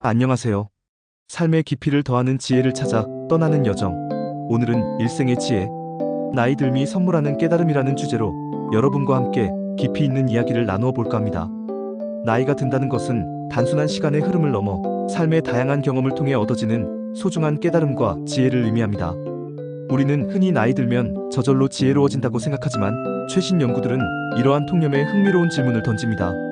안녕하세요. 삶의 깊이를 더하는 지혜를 찾아 떠나는 여정. 오늘은 일생의 지혜, 나이 들미 선물하는 깨달음이라는 주제로 여러분과 함께 깊이 있는 이야기를 나누어 볼까 합니다. 나이가 든다는 것은 단순한 시간의 흐름을 넘어 삶의 다양한 경험을 통해 얻어지는 소중한 깨달음과 지혜를 의미합니다. 우리는 흔히 나이 들면 저절로 지혜로워진다고 생각하지만 최신 연구들은 이러한 통념에 흥미로운 질문을 던집니다.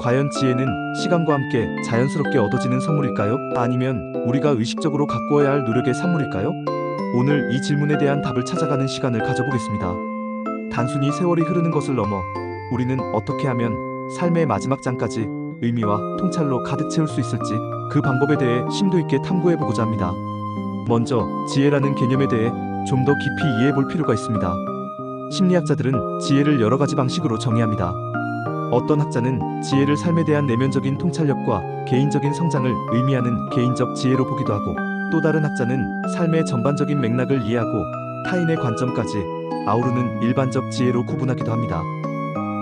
과연 지혜는 시간과 함께 자연스럽게 얻어지는 선물일까요? 아니면 우리가 의식적으로 가꾸어야 할 노력의 산물일까요? 오늘 이 질문에 대한 답을 찾아가는 시간을 가져보겠습니다. 단순히 세월이 흐르는 것을 넘어 우리는 어떻게 하면 삶의 마지막 장까지 의미와 통찰로 가득 채울 수 있을지 그 방법에 대해 심도 있게 탐구해 보고자 합니다. 먼저 지혜라는 개념에 대해 좀 더 깊이 이해해 볼 필요가 있습니다. 심리학자들은 지혜를 여러 가지 방식으로 정의합니다. 어떤 학자는 지혜를 삶에 대한 내면적인 통찰력과 개인적인 성장을 의미하는 개인적 지혜로 보기도 하고 또 다른 학자는 삶의 전반적인 맥락을 이해하고 타인의 관점까지 아우르는 일반적 지혜로 구분하기도 합니다.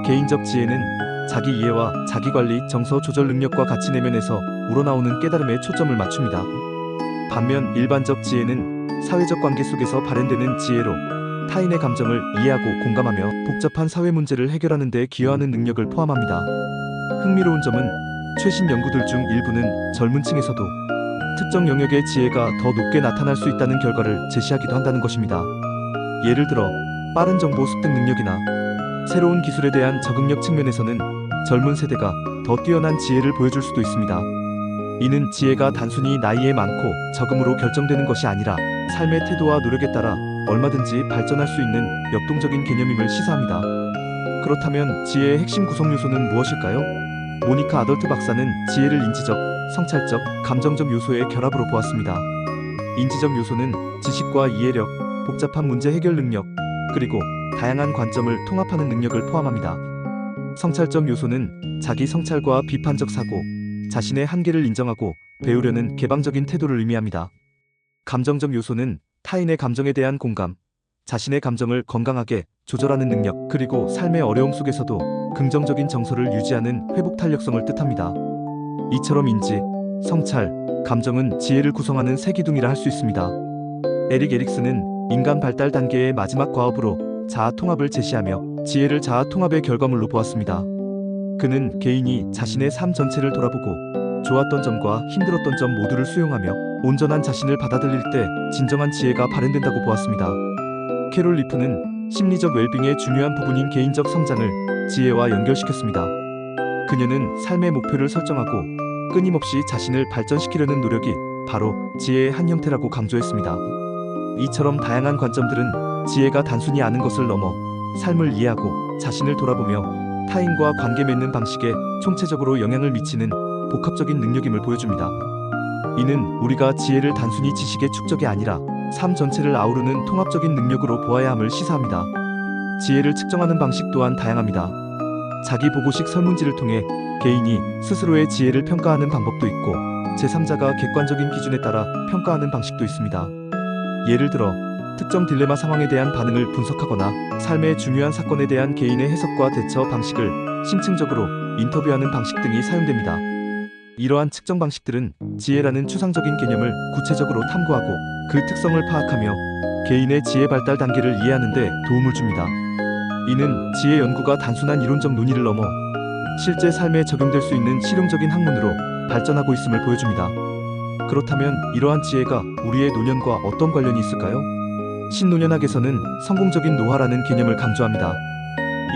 개인적 지혜는 자기 이해와 자기 관리, 정서 조절 능력과 가치 내면에서 우러나오는 깨달음에 초점을 맞춥니다. 반면 일반적 지혜는 사회적 관계 속에서 발현되는 지혜로 타인의 감정을 이해하고 공감하며 복잡한 사회 문제를 해결하는 데 기여하는 능력을 포함합니다. 흥미로운 점은 최신 연구들 중 일부는 젊은 층에서도 특정 영역의 지혜가 더 높게 나타날 수 있다는 결과를 제시하기도 한다는 것입니다. 예를 들어 빠른 정보 습득 능력이나 새로운 기술에 대한 적응력 측면에서는 젊은 세대가 더 뛰어난 지혜를 보여줄 수도 있습니다. 이는 지혜가 단순히 나이에 많고 적음으로 결정되는 것이 아니라 삶의 태도와 노력에 따라 얼마든지 발전할 수 있는 역동적인 개념임을 시사합니다. 그렇다면 지혜의 핵심 구성 요소는 무엇일까요? 모니카 아덜트 박사는 지혜를 인지적, 성찰적, 감정적 요소의 결합으로 보았습니다. 인지적 요소는 지식과 이해력, 복잡한 문제 해결 능력, 그리고 다양한 관점을 통합하는 능력을 포함합니다. 성찰적 요소는 자기 성찰과 비판적 사고, 자신의 한계를 인정하고 배우려는 개방적인 태도를 의미합니다. 감정적 요소는 타인의 감정에 대한 공감, 자신의 감정을 건강하게 조절하는 능력, 그리고 삶의 어려움 속에서도 긍정적인 정서를 유지하는 회복 탄력성을 뜻합니다. 이처럼 인지, 성찰, 감정은 지혜를 구성하는 세 기둥이라 할 수 있습니다. 에릭 에릭스는 인간 발달 단계의 마지막 과업으로 자아 통합을 제시하며 지혜를 자아 통합의 결과물로 보았습니다. 그는 개인이 자신의 삶 전체를 돌아보고 좋았던 점과 힘들었던 점 모두를 수용하며 온전한 자신을 받아들일 때 진정한 지혜가 발현된다고 보았습니다. 캐롤 리프는 심리적 웰빙의 중요한 부분인 개인적 성장을 지혜와 연결시켰습니다. 그녀는 삶의 목표를 설정하고 끊임없이 자신을 발전시키려는 노력이 바로 지혜의 한 형태라고 강조했습니다. 이처럼 다양한 관점들은 지혜가 단순히 아는 것을 넘어 삶을 이해하고 자신을 돌아보며 타인과 관계 맺는 방식에 총체적으로 영향을 미치는 복합적인 능력임을 보여줍니다. 이는 우리가 지혜를 단순히 지식의 축적이 아니라 삶 전체를 아우르는 통합적인 능력으로 보아야 함을 시사합니다. 지혜를 측정하는 방식 또한 다양합니다. 자기 보고식 설문지를 통해 개인이 스스로의 지혜를 평가하는 방법도 있고 제3자가 객관적인 기준에 따라 평가하는 방식도 있습니다. 예를 들어 특정 딜레마 상황에 대한 반응을 분석하거나 삶의 중요한 사건에 대한 개인의 해석과 대처 방식을 심층적으로 인터뷰하는 방식 등이 사용됩니다. 이러한 측정 방식들은 지혜라는 추상적인 개념을 구체적으로 탐구하고 그 특성을 파악하며 개인의 지혜 발달 단계를 이해하는 데 도움을 줍니다. 이는 지혜 연구가 단순한 이론적 논의를 넘어 실제 삶에 적용될 수 있는 실용적인 학문으로 발전하고 있음을 보여줍니다. 그렇다면 이러한 지혜가 우리의 노년과 어떤 관련이 있을까요? 신노년학에서는 성공적인 노화라는 개념을 강조합니다.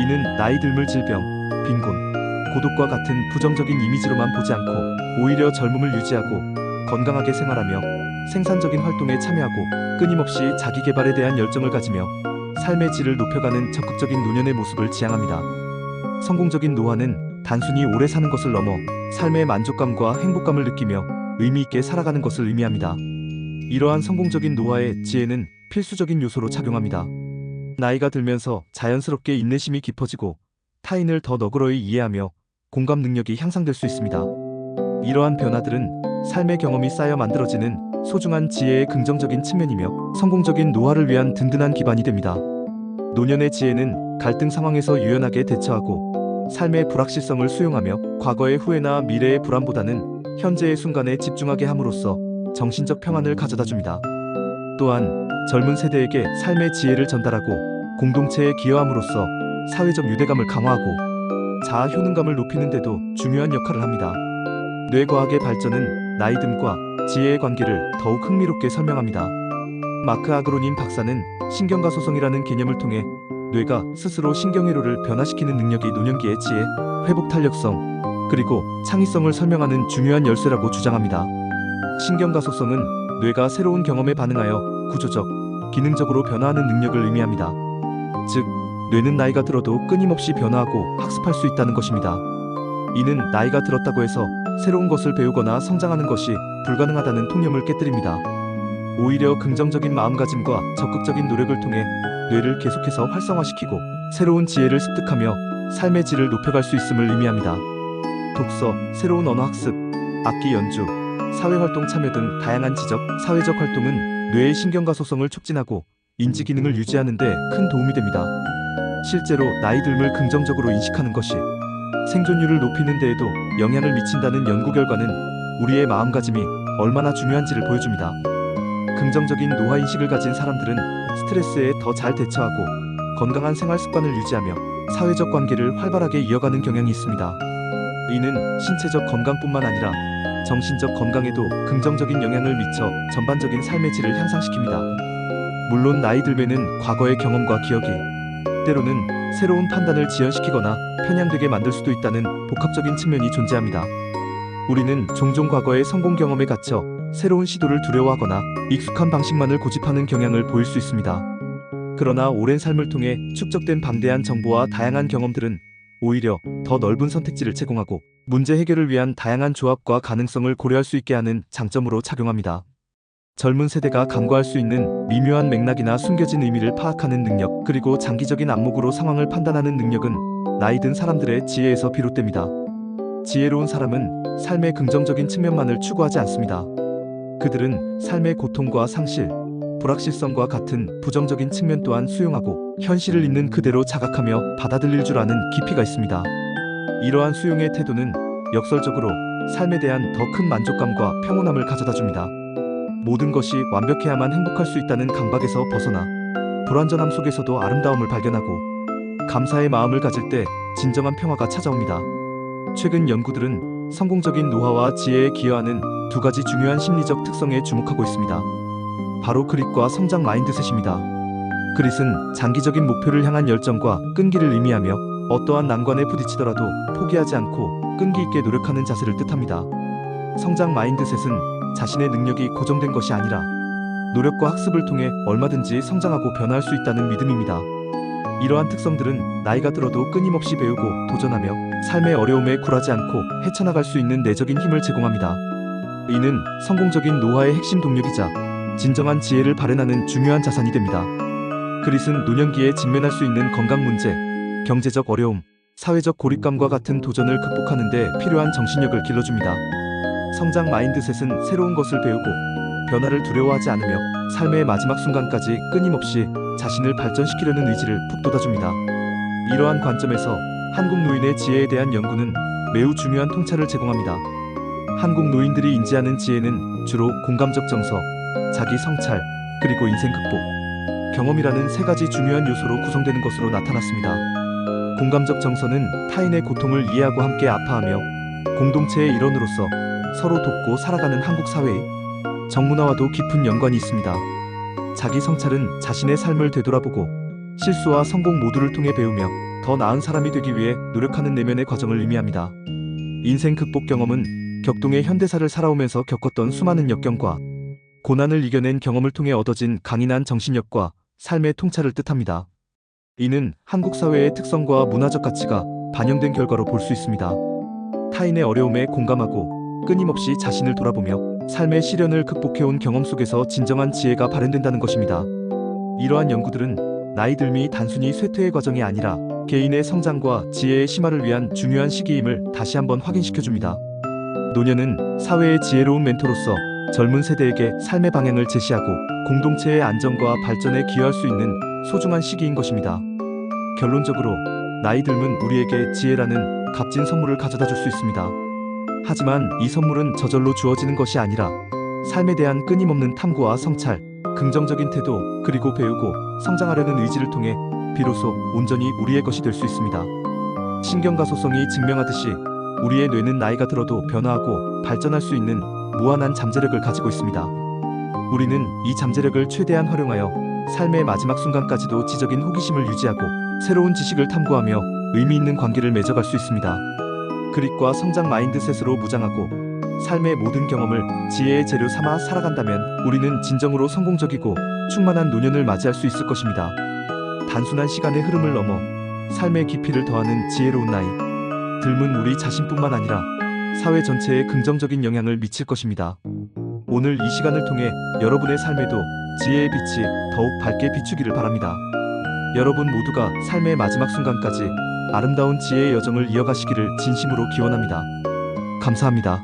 이는 나이 들물 질병, 빈곤, 고독과 같은 부정적인 이미지로만 보지 않고 오히려 젊음을 유지하고 건강하게 생활하며 생산적인 활동에 참여하고 끊임없이 자기 개발에 대한 열정을 가지며 삶의 질을 높여가는 적극적인 노년의 모습을 지향합니다. 성공적인 노화는 단순히 오래 사는 것을 넘어 삶의 만족감과 행복감을 느끼며 의미 있게 살아가는 것을 의미합니다. 이러한 성공적인 노화의 지혜는 필수적인 요소로 작용합니다. 나이가 들면서 자연스럽게 인내심이 깊어지고 타인을 더 너그러이 이해하며 공감 능력이 향상될 수 있습니다. 이러한 변화들은 삶의 경험이 쌓여 만들어지는 소중한 지혜의 긍정적인 측면이며 성공적인 노화를 위한 든든한 기반이 됩니다. 노년의 지혜는 갈등 상황에서 유연하게 대처하고 삶의 불확실성을 수용하며 과거의 후회나 미래의 불안보다는 현재의 순간에 집중하게 함으로써 정신적 평안을 가져다 줍니다. 또한 젊은 세대에게 삶의 지혜를 전달하고 공동체에 기여함으로써 사회적 유대감을 강화하고 자아 효능감을 높이는 데도 중요한 역할을 합니다. 뇌과학의 발전은 나이 듦과 지혜의 관계를 더욱 흥미롭게 설명합니다. 마크 아그로닌 박사는 신경과 소성이라는 개념을 통해 뇌가 스스로 신경회로를 변화시키는 능력이 노년기의 지혜, 회복 탄력성, 그리고 창의성을 설명하는 중요한 열쇠라고 주장합니다. 신경가소성은 뇌가 새로운 경험에 반응하여 구조적, 기능적으로 변화하는 능력을 의미합니다. 즉, 뇌는 나이가 들어도 끊임없이 변화하고 학습할 수 있다는 것입니다. 이는 나이가 들었다고 해서 새로운 것을 배우거나 성장하는 것이 불가능하다는 통념을 깨뜨립니다. 오히려 긍정적인 마음가짐과 적극적인 노력을 통해 뇌를 계속해서 활성화시키고 새로운 지혜를 습득하며 삶의 질을 높여갈 수 있음을 의미합니다. 독서, 새로운 언어 학습, 악기 연주, 사회활동 참여 등 다양한 지적, 사회적 활동은 뇌의 신경과 소성을 촉진하고 인지 기능을 유지하는 데 큰 도움이 됩니다. 실제로 나이 듦을 긍정적으로 인식하는 것이 생존율을 높이는 데에도 영향을 미친다는 연구 결과는 우리의 마음가짐이 얼마나 중요한지를 보여줍니다. 긍정적인 노화 인식을 가진 사람들은 스트레스에 더 잘 대처하고 건강한 생활 습관을 유지하며 사회적 관계를 활발하게 이어가는 경향이 있습니다. 이는 신체적 건강뿐만 아니라 정신적 건강에도 긍정적인 영향을 미쳐 전반적인 삶의 질을 향상시킵니다. 물론 나이 들면은 과거의 경험과 기억이 때로는 새로운 판단을 지연시키거나 편향되게 만들 수도 있다는 복합적인 측면이 존재합니다. 우리는 종종 과거의 성공 경험에 갇혀 새로운 시도를 두려워하거나 익숙한 방식만을 고집하는 경향을 보일 수 있습니다. 그러나 오랜 삶을 통해 축적된 방대한 정보와 다양한 경험들은 오히려 더 넓은 선택지를 제공하고 문제 해결을 위한 다양한 조합과 가능성을 고려할 수 있게 하는 장점으로 작용합니다. 젊은 세대가 간과할 수 있는 미묘한 맥락이나 숨겨진 의미를 파악하는 능력, 그리고 장기적인 안목으로 상황을 판단하는 능력은 나이 든 사람들의 지혜에서 비롯됩니다. 지혜로운 사람은 삶의 긍정적인 측면만을 추구하지 않습니다. 그들은 삶의 고통과 상실, 불확실성과 같은 부정적인 측면 또한 수용하고 현실을 있는 그대로 자각하며 받아들일 줄 아는 깊이가 있습니다. 이러한 수용의 태도는 역설적으로 삶에 대한 더 큰 만족감과 평온함을 가져다 줍니다. 모든 것이 완벽해야만 행복할 수 있다는 강박에서 벗어나 불완전함 속에서도 아름다움을 발견하고 감사의 마음을 가질 때 진정한 평화가 찾아옵니다. 최근 연구들은 성공적인 노화와 지혜에 기여하는 두 가지 중요한 심리적 특성에 주목하고 있습니다. 바로 그릿과 성장 마인드셋입니다. 그릿은 장기적인 목표를 향한 열정과 끈기를 의미하며 어떠한 난관에 부딪히더라도 포기하지 않고 끈기 있게 노력하는 자세를 뜻합니다. 성장 마인드셋은 자신의 능력이 고정된 것이 아니라 노력과 학습을 통해 얼마든지 성장하고 변화할 수 있다는 믿음입니다. 이러한 특성들은 나이가 들어도 끊임없이 배우고 도전하며 삶의 어려움에 굴하지 않고 헤쳐나갈 수 있는 내적인 힘을 제공합니다. 이는 성공적인 노화의 핵심 동력이자 진정한 지혜를 발현하는 중요한 자산이 됩니다. 그릿은 노년기에 직면할 수 있는 건강 문제, 경제적 어려움, 사회적 고립감과 같은 도전을 극복하는 데 필요한 정신력을 길러줍니다. 성장 마인드셋은 새로운 것을 배우고 변화를 두려워하지 않으며 삶의 마지막 순간까지 끊임없이 자신을 발전시키려는 의지를 북돋아줍니다. 이러한 관점에서 한국 노인의 지혜에 대한 연구는 매우 중요한 통찰을 제공합니다. 한국 노인들이 인지하는 지혜는 주로 공감적 정서, 자기 성찰, 그리고 인생 극복, 경험이라는 세 가지 중요한 요소로 구성되는 것으로 나타났습니다. 공감적 정서는 타인의 고통을 이해하고 함께 아파하며 공동체의 일원으로서 서로 돕고 살아가는 한국 사회의 정문화와도 깊은 연관이 있습니다. 자기 성찰은 자신의 삶을 되돌아보고 실수와 성공 모두를 통해 배우며 더 나은 사람이 되기 위해 노력하는 내면의 과정을 의미합니다. 인생 극복 경험은 격동의 현대사를 살아오면서 겪었던 수많은 역경과 고난을 이겨낸 경험을 통해 얻어진 강인한 정신력과 삶의 통찰을 뜻합니다. 이는 한국 사회의 특성과 문화적 가치가 반영된 결과로 볼 수 있습니다. 타인의 어려움에 공감하고 끊임없이 자신을 돌아보며 삶의 시련을 극복해온 경험 속에서 진정한 지혜가 발현된다는 것입니다. 이러한 연구들은 나이 들미 단순히 쇠퇴의 과정이 아니라 개인의 성장과 지혜의 심화를 위한 중요한 시기임을 다시 한번 확인시켜줍니다. 노년은 사회의 지혜로운 멘토로서 젊은 세대에게 삶의 방향을 제시하고 공동체의 안정과 발전에 기여할 수 있는 소중한 시기인 것입니다. 결론적으로 나이 들면 우리에게 지혜라는 값진 선물을 가져다 줄 수 있습니다. 하지만 이 선물은 저절로 주어지는 것이 아니라 삶에 대한 끊임없는 탐구와 성찰, 긍정적인 태도, 그리고 배우고 성장하려는 의지를 통해 비로소 온전히 우리의 것이 될 수 있습니다. 신경가소성이 증명하듯이 우리의 뇌는 나이가 들어도 변화하고 발전할 수 있는 무한한 잠재력을 가지고 있습니다. 우리는 이 잠재력을 최대한 활용하여 삶의 마지막 순간까지도 지적인 호기심을 유지하고 새로운 지식을 탐구하며 의미 있는 관계를 맺어갈 수 있습니다. 그릿과 성장 마인드셋으로 무장하고 삶의 모든 경험을 지혜의 재료 삼아 살아간다면 우리는 진정으로 성공적이고 충만한 노년을 맞이할 수 있을 것입니다. 단순한 시간의 흐름을 넘어 삶의 깊이를 더하는 지혜로운 나이. 닮은 우리 자신뿐만 아니라 사회 전체에 긍정적인 영향을 미칠 것입니다. 오늘 이 시간을 통해 여러분의 삶에도 지혜의 빛이 더욱 밝게 비추기를 바랍니다. 여러분 모두가 삶의 마지막 순간까지 아름다운 지혜의 여정을 이어가시기를 진심으로 기원합니다. 감사합니다.